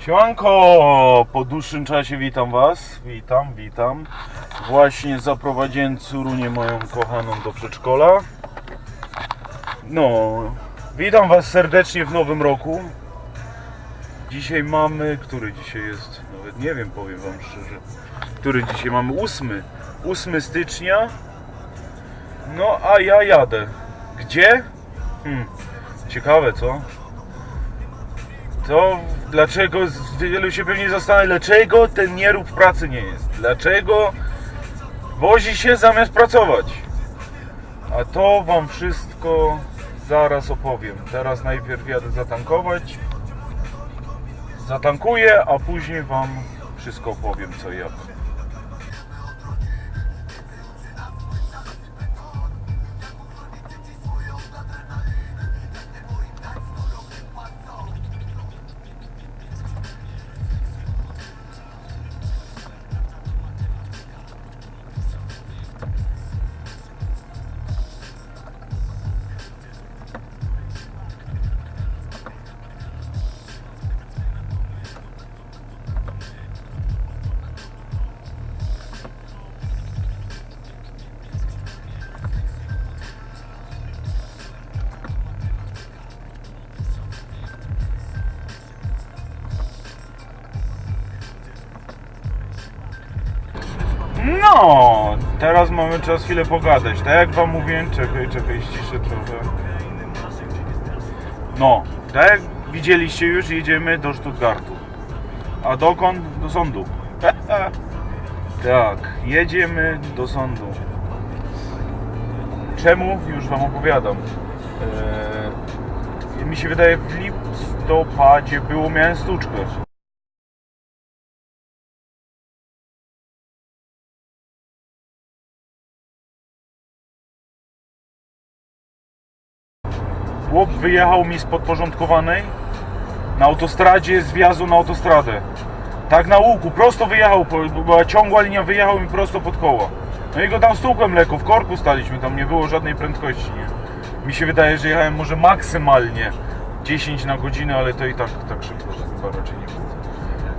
Siemanko! Po dłuższym czasie witam Was. Witam, witam. Właśnie zaprowadziłem Curunię moją kochaną do przedszkola. No, witam Was serdecznie w nowym roku. Dzisiaj mamy, który dzisiaj jest? Nawet nie wiem, powiem Wam szczerze. Który dzisiaj mamy? 8. 8 stycznia. No, a ja jadę. Gdzie? Hmm, ciekawe, co? To dlaczego, wielu się pewnie zastanawia, dlaczego ten nierób w pracy nie jest? Dlaczego wozi się zamiast pracować? A to wam wszystko zaraz opowiem. Teraz najpierw jadę zatankować. Zatankuję, a później wam wszystko opowiem co jak. No, teraz mamy czas chwilę pogadać. Tak jak wam mówiłem, czekaj, czekaj, ściszę trochę. No, tak jak widzieliście już, jedziemy do Stuttgartu. A dokąd? Do sądu. tak, jedziemy do sądu. Czemu? Już wam opowiadam. Eee, mi się wydaje, w listopadzie było, miałem stłuczkę. Chłop wyjechał mi z podporządkowanej na autostradzie z wjazdu na autostradę. Tak na łuku, prosto wyjechał, była ciągła linia, wyjechał mi prosto pod koło. No i go tam stukłem lekko, w korku staliśmy, tam nie było żadnej prędkości, nie? Mi się wydaje, że jechałem może maksymalnie 10 na godzinę, ale to i tak, tak szybko chyba raczej nie było.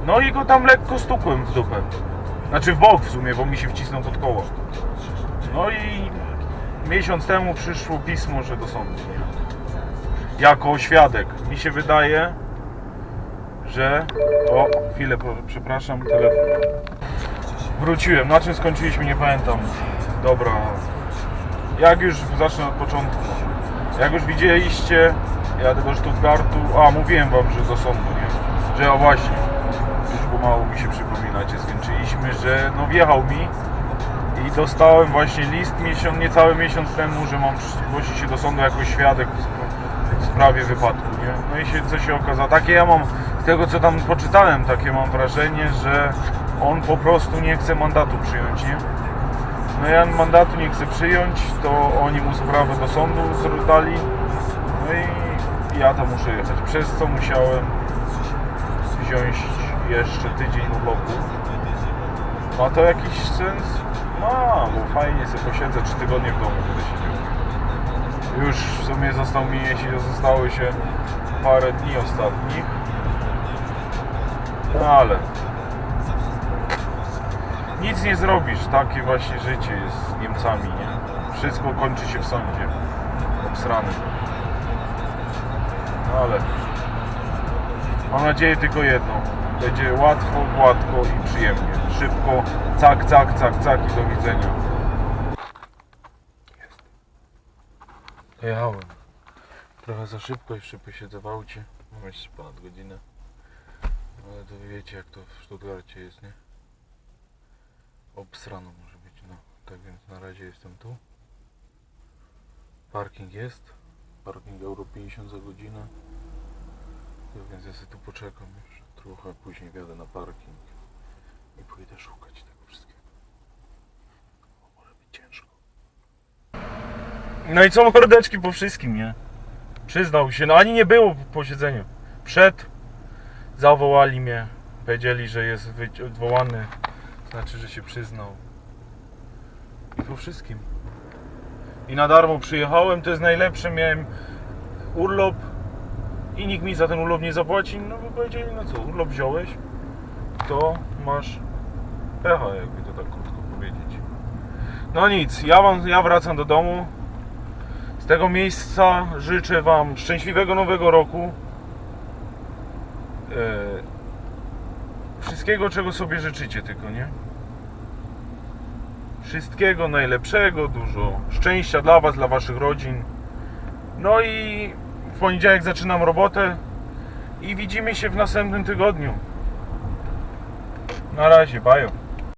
No i go tam lekko stukłem w dupę. Znaczy w bok w sumie, bo mi się wcisnął pod koło. No i miesiąc temu przyszło pismo, że do sądu. Jako świadek. Mi się wydaje, że. O, chwilę, przepraszam, telefon. Wróciłem. Na czym skończyliśmy, nie pamiętam. Dobra. Jak już zacznę od początku. Jak już widzieliście, jadę do Stuttgartu. A, mówiłem wam, że do sądu, nie? Że o właśnie. Już pomału mi się przypominacie. Skończyliśmy, że no wjechał mi i dostałem właśnie list miesiąc, niecały miesiąc temu, że mam zgłosić się do sądu jako świadek sprawie wypadku, nie? No i się, co się okazało, takie ja mam, z tego co tam poczytałem, takie mam wrażenie, że on po prostu nie chce mandatu przyjąć, nie? No ja mandatu nie chcę przyjąć, to oni mu sprawę do sądu dali, no i ja tam muszę jechać, przez co musiałem wziąć jeszcze tydzień urlopu. Ma to jakiś sens? Ma, bo fajnie sobie posiedzę 3 tygodnie w domu będę siedział. Już w sumie został mi, jeśli zostało się parę dni ostatnich. No ale nic nie zrobisz, takie właśnie życie jest z Niemcami, nie? Wszystko kończy się w sądzie. Obsranym. No ale Mam nadzieję tylko jedno. Będzie łatwo, gładko i przyjemnie. Szybko, cak, cak, cak, cak i do widzenia. Jechałem. Trochę za szybko jeszcze posiedzę w aucie. Mam jeszcze ponad godzinę. Ale to wiecie jak to w Stuttgarcie jest, nie? Obsrano może być, no. Tak więc na razie jestem tu. Parking jest. Parking euro 50 za godzinę. No więc ja sobie tu poczekam już trochę, później wjadę na parking i pójdę szukać tego wszystkiego. Bo może być ciężko. No i co mordeczki po wszystkim, nie? Przyznał się, no ani nie było po posiedzeniu. Przed zawołali mnie, powiedzieli, że jest odwołany, znaczy, że się przyznał. I po wszystkim. I na darmo przyjechałem, to jest najlepsze, miałem urlop i nikt mi za ten urlop nie zapłaci, no by powiedzieli, no co, urlop wziąłeś, to masz pecha, jakby to tak krótko powiedzieć. No nic, ja, wam, ja wracam do domu. Z tego miejsca życzę Wam szczęśliwego nowego roku. E, wszystkiego, czego sobie życzycie, tylko nie? Wszystkiego najlepszego, dużo szczęścia dla Was, dla Waszych rodzin. No i w poniedziałek zaczynam robotę i widzimy się w następnym tygodniu. Na razie, bajo.